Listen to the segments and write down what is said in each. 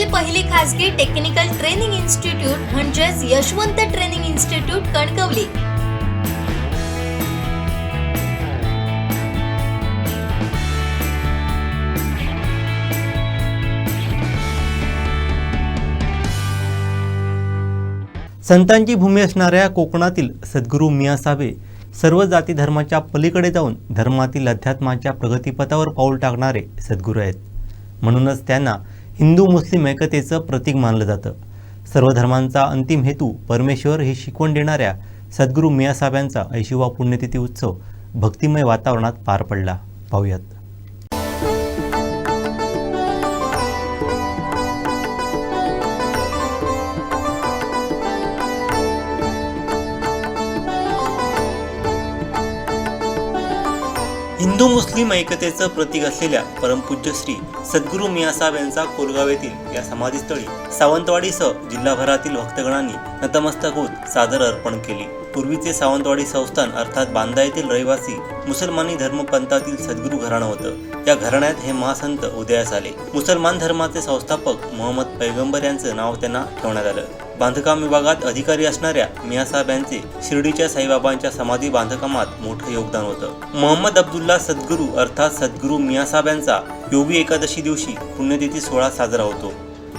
देशातील पहिली खासगी टेक्निकल ट्रेनिंग इन्स्टिट्यूट म्हणजेच यशवंत ट्रेनिंग इन्स्टिट्यूट कणकवली. संतांची भूमी असणाऱ्या कोकणातील सद्गुरू मिया साबे सर्व जाती धर्माच्या पलीकडे जाऊन धर्मातील अध्यात्माच्या प्रगतीपथावर पाऊल टाकणारे सद्गुरू आहेत. म्हणूनच त्यांना हिंदू मुस्लिम ऐकतेचं प्रतीक मानलं जातं. सर्व धर्मांचा अंतिम हेतू परमेश्वर ही शिकवण देणाऱ्या सद्गुरू मिया ऐशिवा पुण्यतिथी उत्सव भक्तिमय वातावरणात पार पडला. पाहूयात. हिंदू मुस्लिम ऐक्यतेचं प्रतीक असलेल्या परमपूज्य श्री सद्गुरू मियासाहेब यांचा कोरगाव येथील या समाधीस्थळी सावंतवाडीसह जिल्हाभरातील भक्तगणांनी नतमस्तक होत सादर अर्पण केली. पूर्वीचे सावंतवाडी संस्थान अर्थात बांदा येथील रहिवासी मुसलमानी धर्मपंथातील सद्गुरू घराणं होतं. या घराण्यात हे महासंत उदयास आले. मुसलमान धर्माचे संस्थापक मोहम्मद पैगंबर यांचं नाव त्यांना ठेवण्यात आलं. बांधकाम विभागात अधिकारी असणाऱ्या मियासाहेब यांचे शिर्डीच्या साईबाबांच्या समाधी बांधकामात मोठं योगदान होतं. मोहम्मद अब्दुल्ला सद्गुरू अर्थात सद्गुरू मियासाहेब यांचा योगी एकादशी दिवशी पुण्यतिथी सोहळा साजरा होतो.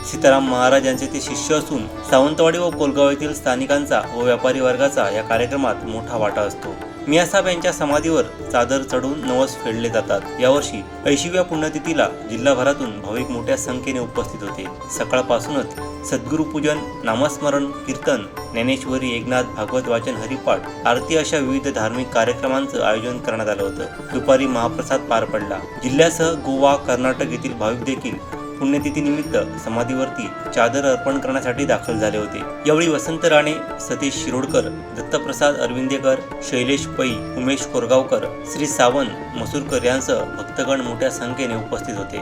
सीताराम महाराज यांचे ते शिष्य असून सावंतवाडी व कोलगाव येथील स्थानिकांचा व व्यापारी वर्गाचा या कार्यक्रमात मोठा वाटा असतो. मियासाहेब यांच्या समाधीवर चादर चढून नवस फेडले जातात. यावर्षी ऐशिव्या पुण्यतिथीला जिल्हाभरातून भाविक मोठ्या संख्येने उपस्थित होते. सकाळपासूनच सद्गुरुपूजन नामस्मरण कीर्तन ज्ञानेश्वरी एकनाथ भागवत वाचन हरिपाठ आरती अशा विविध धार्मिक कार्यक्रमांचं आयोजन करण्यात आलं होतं. दुपारी महाप्रसाद पार पडला. जिल्ह्यासह गोवा कर्नाटक येथील भाविक देखील पुण्यतिथीनिमित्त समाधीवरती चादर अर्पण करण्यासाठी दाखल झाले होते. यावेळी वसंत राणे सतीश शिरोडकर दत्तप्रसाद अरविंदेकर शैलेश पै उमेश कोरगावकर श्री सावंत मसूरकर यांसह भक्तगण मोठ्या संख्येने उपस्थित होते.